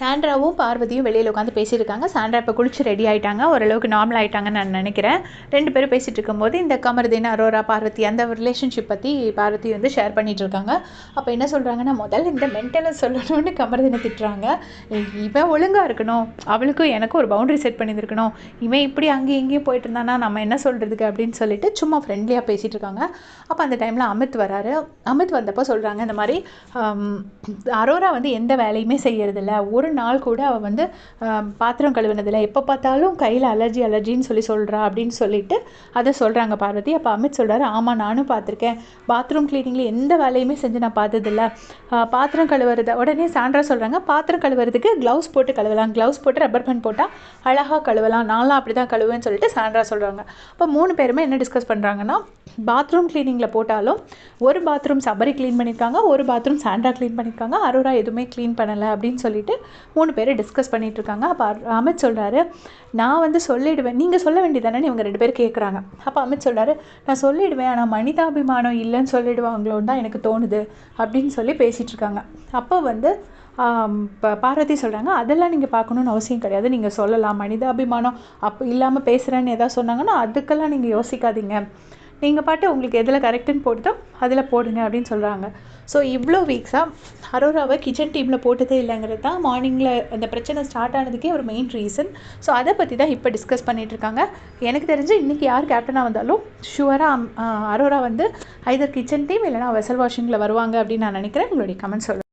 சாண்ட்ராவும் பார்வதியும் வெளியில் உட்காந்து பேசியிருக்காங்க. சாண்ட்ரா இப்போ குளிச்சு ரெடி ஆகிட்டாங்க ஓரளவுக்கு நார்மல் ஆகிட்டாங்கன்னு நான் நினைக்கிறேன். ரெண்டு பேரும் பேசிகிட்டு இருக்கும்போது இந்த கமருதீன் அரோரா பார்வதி அந்த ரிலேஷன்ஷிப் பற்றி பார்வதி வந்து ஷேர் பண்ணிட்டு இருக்காங்க. அப்போ என்ன சொல்கிறாங்கன்னா முதல்ல இந்த மென்டலை சொல்லணும்னு கமருதீனை திட்டுறாங்க. இவன் ஒழுங்காக இருக்கணும். அவளுக்கும் எனக்கும் ஒரு பவுண்டரி செட் பண்ணியிருக்கணும். இவன் இப்படி அங்கேயும் இங்கேயும் போயிட்டு இருந்தானா நம்ம என்ன சொல்கிறதுக்கு அப்படின்னு சொல்லிட்டு சும்மா ஃப்ரெண்ட்லியாக பேசிகிட்டு இருக்காங்க. அப்போ அந்த டைமில் அமித் வராரு. அமித் வந்தப்போ சொல்கிறாங்க இந்த மாதிரி அரோரா வந்து எந்த வேலையுமே செய்யறதில்ல. ஒரு நாள் கூட அவள் வந்து பாத்திரம் கழுவுனதில்லை. எப்போ பார்த்தாலும் கையில் அலர்ஜி அலர்ஜின்னு சொல்லி சொல்கிறா அப்படின்னு சொல்லிட்டு அதை சொல்கிறாங்க பார்வதி. அப்போ அமித் சொல்கிறாரு ஆமாம் நானும் பார்த்துருக்கேன். பாத்ரூம் க்ளீனிங்கில் எந்த வேலையுமே செஞ்சு நான் பார்த்ததில்ல. பாத்திரம் கழுவுறத உடனே சாண்ட்ரா சொல்கிறாங்க பாத்திரம் கழுவுறதுக்கு க்ளவுஸ் போட்டு கழுவலாம். க்ளவுஸ் போட்டு ரப்பர் பேண்ட் போட்டால் அழகாக கழுவலாம். நான்லாம் அப்படி தான் கழுவேன்னு சொல்லிட்டு சாண்ட்ரா சொல்கிறாங்க அப்போ மூணு பேருமே என்ன டிஸ்கஸ் பண்ணுறாங்கன்னா பாத்ரூம் க்ளீனிங்கில் போட்டாலும் ஒரு பாத்ரூம் சபரி க்ளீன் பண்ணியிருக்காங்க ஒரு பாத்ரூம் சாண்ட்ரா க்ளீன் பண்ணியிருக்காங்க அரோரா எதுவுமே க்ளீன் பண்ணலை அப்படின்னு சொல்லிட்டு மூணு பேர் டிஸ்கஸ் பண்ணிகிட்டு இருக்காங்க. அப்போ அமித் சொல்கிறாரு நான் வந்து சொல்லிடுவேன் நீங்கள் சொல்ல வேண்டியதானே இவங்க ரெண்டு பேர் கேட்குறாங்க அப்போ அமித் சொல்கிறாரு நான் சொல்லிடுவேன் ஆனால் மனிதாபிமானம் இல்லைன்னு சொல்லிடுவாங்களோன்னு தான் எனக்கு தோணுது அப்படின்னு சொல்லி பேசிகிட்டு இருக்காங்க. அப்போ வந்து ஆம், ப- பார்வதி சொல்கிறாங்க அதெல்லாம் நீங்கள் பார்க்கணுன்னு அவசியம் கிடையாது நீங்கள் சொல்லலாம். மனிதாபிமானம் அப்போ இல்லாமல் பேசுகிறேன்னு எதாவது சொன்னாங்கன்னா அதுக்கெல்லாம் நீங்கள் யோசிக்காதீங்க. நீங்கள் பாட்டு உங்களுக்கு எதில் கரெக்டுன்னு போட்டுதோ அதில் போடுங்க அப்படின்னு சொல்கிறாங்க ஸோ இவ்வளோ வீக்ஸாக அரோராவை கிச்சன் டீமில் போட்டதே இல்லைங்கிறது தான் மார்னிங்கில் அந்த பிரச்சனை ஸ்டார்ட் ஆனதுக்கே ஒரு மெயின் ரீசன் ஸோ அதை பற்றி தான் இப்போ டிஸ்கஸ் பண்ணிகிட்டு இருக்காங்க. எனக்கு தெரிஞ்சு இன்றைக்கி யார் கேப்டனாக வந்தாலும் ஷுவராக அரோரா வந்து ஐதர் கிச்சன் டீம் இல்லைனா வெசல் வாஷிங்கில் வருவாங்க அப்படின்னு நான் நினைக்கிறேன். உங்களுடைய கமெண்ட் சொல்லுங்கள்